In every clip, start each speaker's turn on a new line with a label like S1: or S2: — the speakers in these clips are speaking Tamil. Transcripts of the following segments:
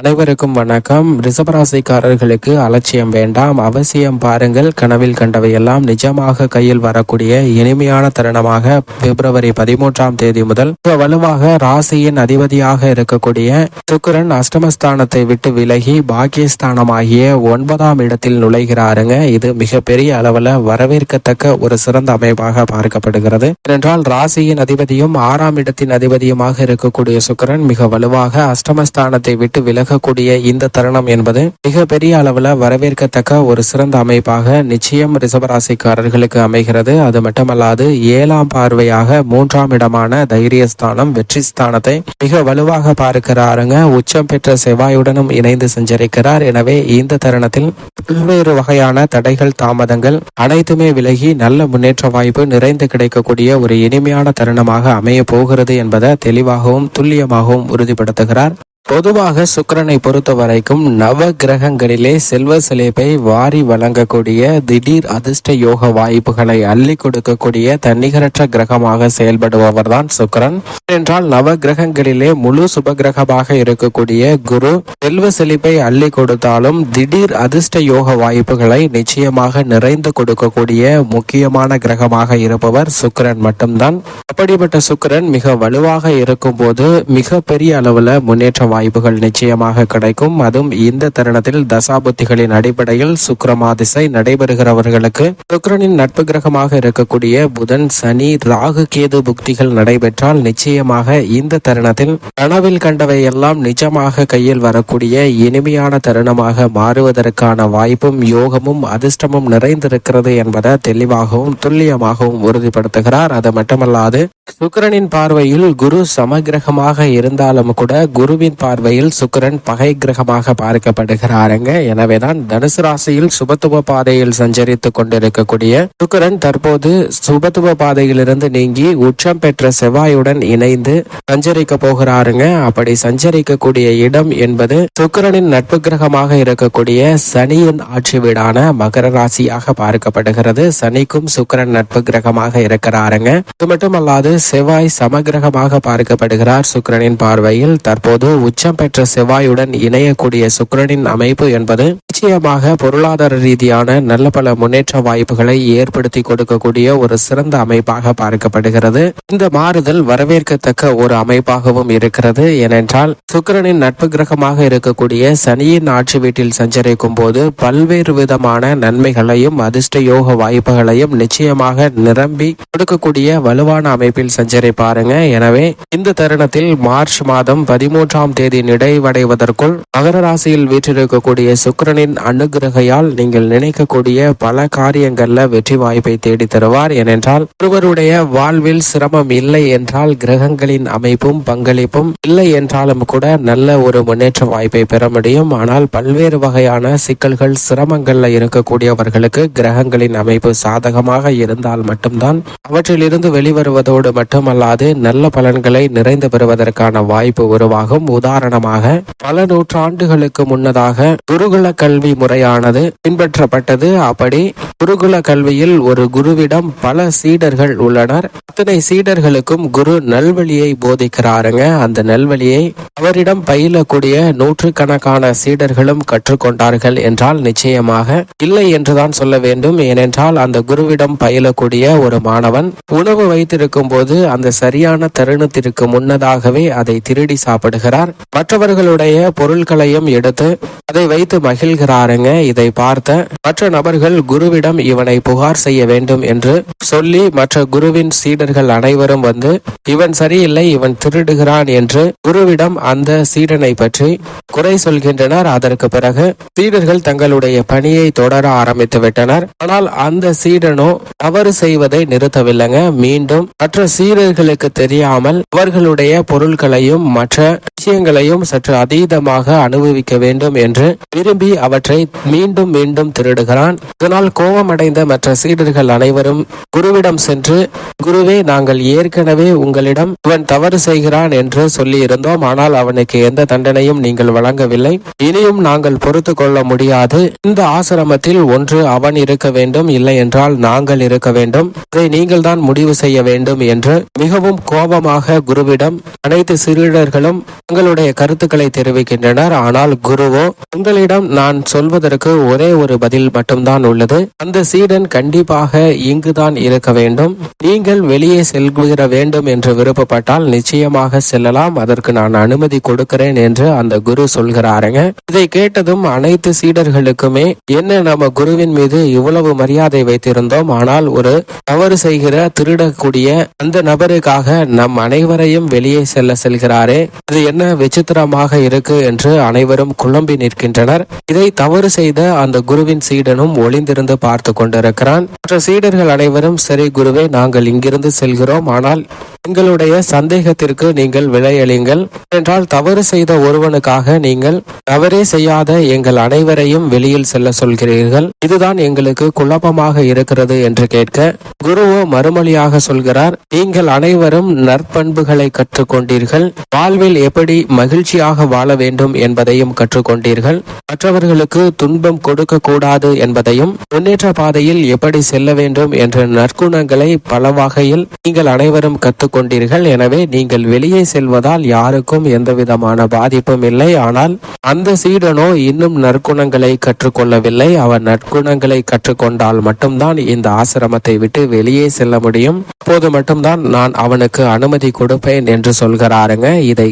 S1: அனைவருக்கும் வணக்கம். ரிசபராசிக்காரர்களுக்கு அலட்சியம் வேண்டாம். அவசியம் பாருங்கள் கனவில் கண்டவையெல்லாம் நிஜமாக கையில் வரக்கூடிய இனிமையான தருணமாக பிப்ரவரி பதிமூன்றாம் தேதி முதல் வலுவாக ராசியின் அதிபதியாக இருக்கக்கூடிய சுக்கிரன் அஷ்டமஸ்தானத்தை விட்டு விலகி பாக்கியஸ்தானமாகிய ஒன்பதாம் இடத்தில் நுழைகிறாருங்க. இது மிகப்பெரிய அளவுல வரவேற்கத்தக்க ஒரு சிறந்த அமைப்பாக பார்க்கப்படுகிறது. ஏனென்றால் ராசியின் அதிபதியும் ஆறாம் இடத்தின் அதிபதியுமாக இருக்கக்கூடிய சுக்கிரன் மிக வலுவாக அஷ்டமஸ்தானத்தை விட்டு விலகக்கூடிய இந்த தருணம் என்பது மிக பெரிய அளவில் வரவேற்கத்தக்க ஒரு சிறந்த அமைப்பாக நிச்சயம் ரிசவராசிக்காரர்களுக்கு அமைகிறது. அது மட்டுமல்லாது ஏழாம் பார்வையாக மூன்றாம் இடமான தைரியஸ்தானம் வெற்றி ஸ்தானத்தை மிக வலுவாக பார்க்கிறாருங்க. உச்சம் பெற்ற செவ்வாயுடனும் இணைந்து சஞ்சரிக்கிறார். எனவே இந்த தருணத்தில் பல்வேறு வகையான தடைகள் தாமதங்கள் அனைத்துமே விலகி நல்ல முன்னேற்ற வாய்ப்பு நிறைந்து கிடைக்கக்கூடிய ஒரு இனிமையான தருணமாக அமைய போகிறது என்பதை தெளிவாகவும் துல்லியமாகவும் உறுதிப்படுத்துகிறார். பொதுவாக சுக்கரனை பொறுத்த வரைக்கும் நவ கிரகங்களிலே செல்வ செழிப்பை வாரி வழங்கக்கூடிய திடீர் அதிர்ஷ்ட யோக வாய்ப்புகளை அள்ளி கொடுக்கக்கூடிய தன்னிகரற்ற கிரகமாக செயல்படுபவர் தான் சுக்கிரன். என்றால் நவ கிரகங்களிலே முழு சுப கிரகமாக இருக்கக்கூடிய குரு செல்வ செழிப்பை அள்ளி கொடுத்தாலும் திடீர் அதிர்ஷ்ட யோக வாய்ப்புகளை நிச்சயமாக நிறைந்து கொடுக்கக்கூடிய முக்கியமான கிரகமாக இருப்பவர் சுக்கரன் மட்டும்தான். அப்படிப்பட்ட சுக்கிரன் மிக வலுவாக இருக்கும் போது மிக பெரிய அளவுல முன்னேற்றம் வாய்ப்புகள் நிச்சயமாக கிடைக்கும். அதுவும் இந்த தருணத்தில் தசாபுத்திகளின் அடிப்படையில் சுக்கிரமாதிசை நடைபெறுகிறவர்களுக்கு சுக்கரனின் நட்பு கிரகமாக இருக்கக்கூடிய புதன் சனி ராகு கேது புக்திகள் நடைபெற்றால் நிச்சயமாக இந்த தருணத்தில் கனவில் கண்டவை எல்லாம் நிஜமாக கையில் வரக்கூடிய இனிமையான தருணமாக மாறுவதற்கான வாய்ப்பும் யோகமும் அதிர்ஷ்டமும் நிறைந்திருக்கிறது என்பதை தெளிவாகவும் துல்லியமாகவும் உறுதிப்படுத்துகிறார். அது மட்டுமல்லாது சுக்கரனின் பார்வையில் குரு சமகிரகமாக இருந்தாலும் கூட குருவின் பார்வையில் சுக்கிரன் பகை கிரகமாக பார்க்கப்படுகிறாருங்க. எனவேதான் தனுசு ராசியில் சுபத்துவ பாதையில் சஞ்சரித்து கொண்டிருக்கக்கூடிய சுக்கரன் தற்போது சுபத்துவ பாதையிலிருந்து நீங்கி உச்சம் பெற்ற செவ்வாயுடன் இணைந்து சஞ்சரிக்க போகிறாருங்க. அப்படி சஞ்சரிக்கக்கூடிய இடம் என்பது சுக்கரனின் நட்பு கிரகமாக இருக்கக்கூடிய சனியின் ஆட்சி வீடான மகர ராசியாக பார்க்கப்படுகிறது. சனிக்கும் சுக்கிரன் நட்பு கிரகமாக இருக்கிறாருங்க. இது மட்டுமல்லாது செவ்வாய் சமகிரகமாக பார்க்கப்படுகிறார். சுக்கிரனின் பார்வையில் தற்போது உச்சம் பெற்ற செவ்வாயுடன் இணையக்கூடிய சுக்கிரனின் அமைப்பு என்பது நிச்சயமாக பொருளாதார ரீதியான நல்ல பல முன்னேற்ற வாய்ப்புகளை ஏற்படுத்தி கொடுக்கக்கூடிய ஒரு சிறந்த அமைப்பாக பார்க்கப்படுகிறது. இந்த மாறுதல் வரவேற்கத்தக்க ஒரு அமைப்பாகவும் இருக்கிறது. ஏனென்றால் சுக்கிரனின் நட்பு கிரகமாக இருக்கக்கூடிய சனியின் ஆட்சி வீட்டில் சஞ்சரிக்கும் போது பல்வேறு விதமான நன்மைகளையும் அதிர்ஷ்ட யோக வாய்ப்புகளையும் நிச்சயமாக நிரம்பி கொடுக்கக்கூடிய வலுவான அமைப்பில் சஞ்சரிப்பாருங்க. எனவே இந்த தருணத்தில் மார்ச் மாதம் பதிமூன்றாம் தேதி நிறைவடைவதற்குள் மகர ராசியில் வீற்றிருக்கக்கூடிய சுக்கிரனின் அனுகிரகையால் நீங்கள் நினைக்கக்கூடிய பல காரியங்கள்ல வெற்றி வாய்ப்பை தேடி தருவார். ஏனென்றால் ஒருவருடைய வாழ்வில் சிரமம் இல்லை என்றால் கிரகங்களின் அமைப்பும் பங்களிப்பும் இல்லை என்றாலும் கூட நல்ல ஒரு முன்னேற்ற வாய்ப்பை பெற முடியும். ஆனால் பல்வேறு வகையான சிக்கல்கள் சிரமங்கள்ல இருக்கக்கூடியவர்களுக்கு கிரகங்களின் அமைப்பு சாதகமாக இருந்தால் மட்டும்தான் அவற்றிலிருந்து வெளிவருவதோடு மட்டுமல்லாது நல்ல பலன்களை நிறைந்து பெறுவதற்கான வாய்ப்பு உருவாகும். உதாரணமாக பல நூற்றாண்டுகளுக்கு முன்னதாக குருகுல கல்வி முறையானது பின்பற்றப்பட்டது. அப்படி குருகுல கல்வியில் ஒரு குருவிடம் பல சீடர்கள் உள்ளனர். அத்தனை சீடர்களுக்கும் குரு நல்வழியை போதிக்கிறாருங்க. அந்த நல்வழியை அவரிடம் பயிலக்கூடிய நூற்றுக்கணக்கான சீடர்களும் கற்றுக்கொண்டார்கள் என்றால் நிச்சயமாக இல்லை என்றுதான் சொல்ல வேண்டும். ஏனென்றால் அந்த குருவிடம் பயிலக்கூடிய ஒரு மாணவன் உணவு வைத்திருக்கும் போது அந்த சரியான தருணத்திற்கு முன்னதாகவே அதை திருடி சாப்பிடுகிறார். மற்றவர்களுடைய பொருட்களையும் எடுத்து அதை வைத்து மகிழ்கிறாருங்க. இதை பார்த்த மற்ற நபர்கள் குருவிடம் இவனை புகார் செய்ய வேண்டும் என்று சொல்லி மற்ற குருவின் சீடர்கள் அனைவரும் வந்து இவன் சரியில்லை இவன் திருடுகிறான் என்று குருவிடம் அந்த சீடனை பற்றி குறை சொல்கின்றனர். அதற்கு பிறகு சீடர்கள் தங்களுடைய பணியை தொடர ஆரம்பித்து விட்டனர். ஆனால் அந்த சீடனோ தவறு செய்வதை நிறுத்தவில்லைங்க. மீண்டும் மற்ற சீடர்களுக்கு தெரியாமல் அவர்களுடைய பொருட்களையும் மற்ற விஷயங்களையும் சற்று அதீதமாக அனுபவிக்க வேண்டும் என்று விரும்பி அவற்றை மீண்டும் மீண்டும் திருடுகிறான். இதனால் கோபமடைந்த மற்ற சீடர்கள் அனைவரும் குருவிடம் சென்று குருவே நாங்கள் ஏற்கனவே உங்களிடம் இவன் தவறு செய்கிறான் என்று சொல்லி இருந்தோம் ஆனால் அவனுக்கு எந்த தண்டனையும் நீங்கள் வழங்கவில்லை. இனியும் நாங்கள் பொறுத்து கொள்ள முடியாது. இந்த ஆசிரமத்தில் ஒன்று அவன் இருக்க வேண்டும் இல்லை என்றால் நாங்கள் இருக்க வேண்டும். இதை நீங்கள் தான் முடிவு செய்ய வேண்டும் என்று மிகவும் கோபமாக குருவிடம் அனைத்து சிறுடர்களும் தங்களுடைய கருத்துக்களை தெரிவிக்கின்றனர். ஆனால் குருவோ உங்களிடம் நான் சொல்வதற்கு ஒரே ஒரு பதில் மட்டும்தான் உள்ளது. அந்த சீடன் கண்டிப்பாக இங்குதான் இருக்க வேண்டும். நீங்கள் வெளியே செல்கிற வேண்டும் என்று விருப்பப்பட்டால் நிச்சயமாக செல்லலாம். அதற்கு நான் அனுமதி கொடுக்கிறேன் என்று அந்த குரு சொல்கிறாருங்க. இதை கேட்டதும் அனைத்து சீடர்களுக்குமே என்ன நம்ம குருவின் மீது இவ்வளவு மரியாதை வைத்திருந்தோம்? ஆனால் ஒரு தவறு செய்கிற திருடக்கூடிய அந்த நபருக்காக நம் அனைவரையும் வெளியே செல்ல செல்கிறாரே. இது என்ன விசித்திரமாக இருக்கு என்று அனைவரும் குழம்பி நிற்கின்றனர். இதை தவறு செய்த அந்த குருவின் சீடனும் ஒளிந்திருந்து பார்த்து கொண்டிருக்கிறான். மற்ற சீடர்கள் அனைவரும் சரி குருவே நாங்கள் இங்கிருந்து செல்கிறோம். ஆனால் எங்களுடைய சந்தேகத்திற்கு நீங்கள் விளையளிங்கள் என்றால் தவறு செய்த ஒருவனுக்காக நீங்கள் தவறே செய்யாத எங்கள் அனைவரையும் வெளியில் செல்ல சொல்கிறீர்கள். இதுதான் எங்களுக்கு குழப்பமாக இருக்கிறது என்று கேட்க குருவோ மறுமொழியாக சொல்கிறார் நீங்கள் அனைவரும் நற்பண்புகளை கற்றுக்கொண்டீர்கள். வாழ்வில் எப்படி மகிழ்ச்சியாக வாழ வேண்டும் என்பதையும் கற்றுக்கொண்டீர்கள். மற்றவர்களுக்கு துன்பம் கொடுக்க கூடாது என்பதையும் முன்னேற்ற பாதையில் எப்படி செல்ல வேண்டும் என்ற நற்குணங்களை பல வகையில் நீங்கள் அனைவரும் கற்றுக் கொண்டீர்கள். எனவே நீங்கள் வெளியே செல்வதால் யாருக்கும் எந்தவிதமான பாதிப்பும் இல்லை. ஆனால் அந்த சீடனோ இன்னும் நற்குணங்களை கற்றுக்கொள்ளவில்லை. அவன் நற்குணங்களை கற்றுக்கொண்டால் மட்டும்தான் இந்த ஆசிரமத்தை விட்டு வெளியே செல்ல முடியும். அப்போது மட்டும்தான் நான் அவனுக்கு அனுமதி கொடுப்பேன் என்று சொல்கிறாருங்க. இதை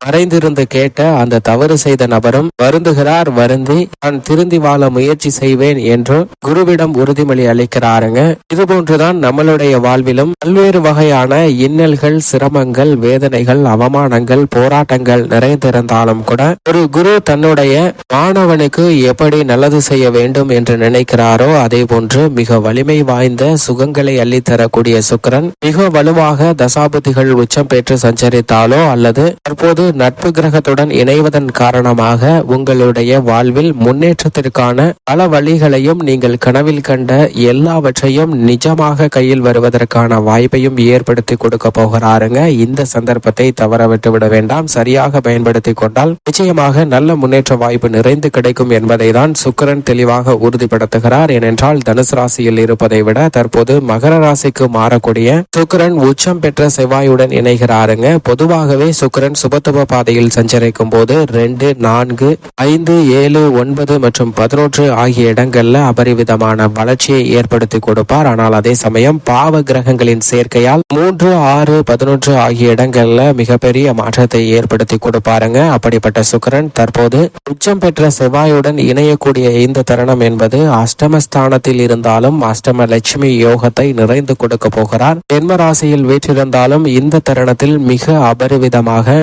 S1: மறைந்திருந்து கேட்ட அந்த தவறு செய்த நபரும் வருந்துகிறார் வருந்தி நான் திருந்தி வாழ முயற்சி செய்வேன் என்று குருவிடம் உறுதிமொழி அளிக்கிறாருங்க. இதுபோன்றுதான் நம்மளுடைய வாழ்விலும் பல்வேறு வகையான இன்னல்கள் சிரமங்கள் வேதனைகள் அவமானங்கள் போராட்டங்கள் நிறைந்திருந்தாலும் கூட ஒரு குரு தன்னுடைய மாணவனுக்கு எப்படி நல்லது செய்ய வேண்டும் என்று நினைக்கிறாரோ அதே போன்று மிக வலிமை வாய்ந்த சுகங்களை அள்ளித்தரக்கூடிய சுக்கிரன் மிக வலுவாக தசாபதிகள் உச்சம் பெற்று சஞ்சரித்தாலோ அல்லது தற்போது நட்பு கிரகத்துடன் இணைவதன் காரணமாக உங்களுடைய வாழ்வில் முன்னேற்றத்திற்கான பல வழிகளையும் நீங்கள் கனவில் கண்ட எல்லாவற்றையும் நிஜமாக கையில் வருவதற்கான வாய்ப்பையும் ஏற்படுத்தி கொடுக்க போகிறாருங்க. இந்த சந்தர்ப்பத்தை தவற விட்டுவிட வேண்டாம். சரியாக பயன்படுத்தி கொண்டால் நிச்சயமாக நல்ல முன்னேற்ற வாய்ப்பு நிறைந்து கிடைக்கும் என்பதை தான் சுக்கிரன் தெளிவாக உறுதிப்படுத்துகிறார். ஏனென்றால் தனுசு ராசியில் இருப்பதை விட தற்போது மகர ராசிக்கு மாறக்கூடிய சுக்கிரன் உச்சம் பெற்ற செவ்வாயுடன் இணைகிறாருங்க. பொதுவாகவே சுக்கிரன் சுபத்துவ பாதையில் சஞ்சரிக்கும் போது ரெண்டு நான்கு ஐந்து ஏழு ஒன்பது மற்றும் பதினொன்று ஆகிய இடங்கள்ல அபரிவிதமான வளர்ச்சியை ஏற்படுத்தி கொடுப்பார். ஆனால் அதே சமயம் பாவ கிரகங்களின் சேர்க்கையால் மூன்று ஆறு பதினொன்று ஆகிய இடங்கள்ல மிகப்பெரிய மாற்றத்தை ஏற்படுத்தி கொடுப்பாருங்க. அப்படிப்பட்ட சுக்கரன் தற்போது உச்சம் பெற்ற செவ்வாயுடன் இணையக்கூடிய இந்த தருணம் என்பது அஷ்டமஸ்தானத்தில் இருந்தாலும் அஷ்டம லட்சுமி யோகத்தை நிறைந்து கொடுக்க போகிறார். ஜென்ம ராசியில் வீற்றிருந்தாலும் இந்த தருணத்தில் மிக அபரிவிதமாக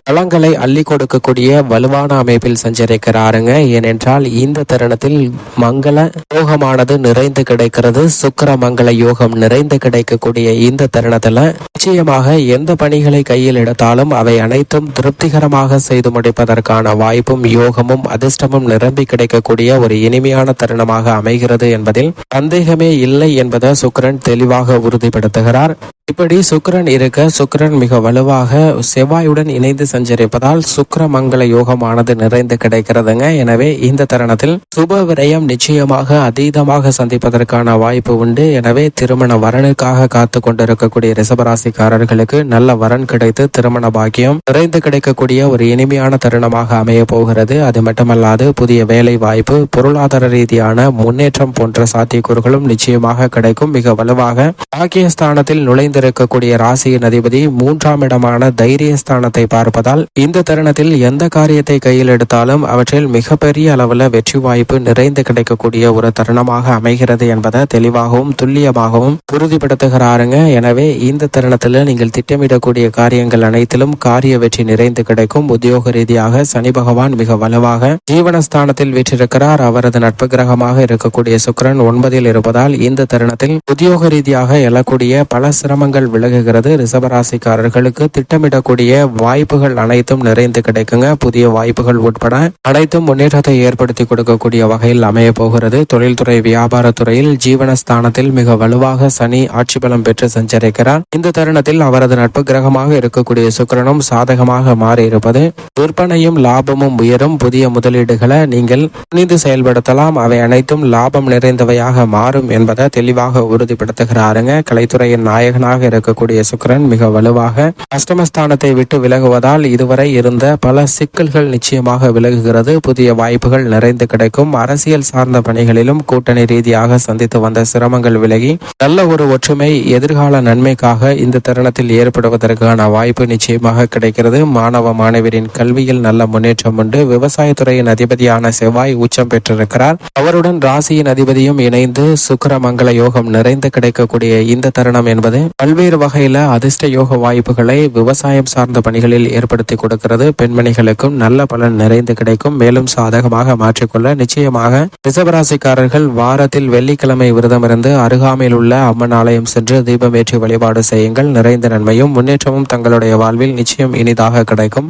S1: பலங்களை அள்ளி கொடுக்கக்கூடிய வலுவான அமைப்பில் சஞ்சரிக்கிறாருங்க. ஏனென்றால் இந்த தருணத்தில் மங்கள யோகமானது நிறைந்து கிடைக்கிறது. சுக்கர மங்கள யோகம் நிறைந்து கிடைக்கக்கூடிய இந்த தருணத்துல நிச்சயமாக எந்த பணிகளை கையில் எடுத்தாலும் அவை அனைத்தும் திருப்திகரமாக செய்து முடிப்பதற்கான வாய்ப்பும் யோகமும் அதிர்ஷ்டமும் நிரம்பி கிடைக்கக்கூடிய ஒரு இனிமையான தருணமாக அமைகிறது என்பதில் சந்தேகமே இல்லை என்பதை சுக்கரன் தெளிவாக உறுதிப்படுத்துகிறார். இப்படி சுக்கரன் இருக்க சுக்கரன் மிக வலுவாக செவ்வாயுடன் இணைந்து சஞ்சரிப்பதால் சுக்கர மங்கள யோகமானது நிறைந்து கிடைக்கிறதுங்க. எனவே இந்த தருணத்தில் சுப விரயம் நிச்சயமாக அதீதமாக சந்திப்பதற்கான வாய்ப்பு உண்டு. எனவே திருமண வரனுக்காக காத்து கொண்டிருக்கக்கூடிய ரிசபராசிக்காரர்களுக்கு நல்ல வரன் கிடைத்து திருமண பாக்கியம் நிறைந்து கிடைக்கக்கூடிய ஒரு இனிமையான தருணமாக அமைய போகிறது. அது மட்டுமல்லாது புதிய வேலை வாய்ப்பு பொருளாதார ரீதியான முன்னேற்றம் போன்ற சாத்தியக்கூறுகளும் நிச்சயமாக கிடைக்கும். மிக வலுவாக பாக்கியஸ்தானத்தில் நுழைந்து நுழைந்திருக்கக்கூடிய ராசியின் அதிபதி மூன்றாம் இடமான தைரியஸ்தானத்தை பார்ப்பதால் இந்த தருணத்தில் எந்த காரியத்தை கையில் எடுத்தாலும் அவற்றில் மிகப்பெரிய அளவில் வெற்றி வாய்ப்பு நிறைந்து கிடைக்கக்கூடிய ஒரு தருணமாக அமைகிறது என்பதை தெளிவாகவும் துல்லியமாகவும் உறுதிப்படுத்துகிறாருங்க. எனவே இந்த தருணத்தில் நீங்கள் திட்டமிடக்கூடிய காரியங்கள் அனைத்திலும் காரிய வெற்றி நிறைந்து கிடைக்கும். உத்தியோக ரீதியாக சனி பகவான் மிக வலுவாக ஜீவனஸ்தானத்தில் வீற்றிருக்கிறார். அவரது நட்பு கிரகமாக இருக்கக்கூடிய சுக்கிரன் ஒன்பதில் இருப்பதால் இந்த தருணத்தில் உத்தியோக ரீதியாக எழக்கூடிய பல சிரமங்கள் விலகுகிறது. ரிசபராசிக்காரர்களுக்கு திட்டமிடக்கூடிய வாய்ப்புகள் அனைத்தும் நிறைந்து கிடைக்குங்க. புதிய வாய்ப்புகள் உட்பட அனைத்தும் முன்னேற்றத்தை ஏற்படுத்தி கொடுக்கக்கூடிய வகையில் அமைய போகிறது. தொழில்துறை வியாபாரத்துறையில் ஜீவனஸ்தானத்தில் மிக வலுவாக சனி ஆட்சி பலம் பெற்று சஞ்சரிக்கிறார். இந்த தருணத்தில் அவரது நட்பு கிரகமாக இருக்கக்கூடிய சுக்கரனும் சாதகமாக மாறியிருப்பது விற்பனையும் லாபமும் உயரும். புதிய முதலீடுகளை நீங்கள் புனிந்து செயல்படுத்தலாம். அவை அனைத்தும் லாபம் நிறைந்தவையாக மாறும் என்பதை தெளிவாக உறுதிப்படுத்துகிறாருங்க. கலைத்துறையின் நாயகனாக அதிபதியாக இருக்கக்கூடிய சுக்கரன் மிக வலுவாக அஷ்டமஸ்தானத்தை விட்டு விலகுவதால் இதுவரை இருந்த பல சிக்கல்கள் நிச்சயமாக விலகுகிறது. புதிய வாய்ப்புகள் நிறைந்து கிடைக்கும். அரசியல் சார்ந்த பணிகளிலும் கூட்டணி ரீதியாக சந்தித்து வந்த சிரமங்கள் விலகி நல்ல ஒரு ஒற்றுமை எதிர்கால நன்மைக்காக இந்த தருணத்தில் ஏற்படுவதற்கான வாய்ப்பு நிச்சயமாக கிடைக்கிறது. மாணவ மாணவரின் கல்வியில் நல்ல முன்னேற்றம் உண்டு. விவசாயத்துறையின் அதிபதியான செவ்வாய் உச்சம் பெற்றிருக்கிறார். அவருடன் ராசியின் அதிபதியும் இணைந்து சுக்கிர மங்கள யோகம் நிறைந்து கிடைக்கக்கூடிய இந்த தருணம் என்பது பல்வேறு வகையில அதிர்ஷ்ட யோக வாய்ப்புகளை விவசாயம் சார்ந்த பணிகளில் ஏற்படுத்தி கொடுக்கிறது. பெண்மணிகளுக்கும் நல்ல பலன் நிறைந்து கிடைக்கும். மேலும் சாதகமாக மாற்றிக்கொள்ள நிச்சயமாக ரிசவராசிக்காரர்கள் வாரத்தில் வெள்ளிக்கிழமை விரதமிருந்து அருகாமையில் உள்ள அம்மன் ஆலயம் சென்று தீபமேற்றி வழிபாடு செய்யுங்கள். நிறைந்த நன்மையும் முன்னேற்றமும் தங்களுடைய வாழ்வில் நிச்சயம் இனிதாக கிடைக்கும்.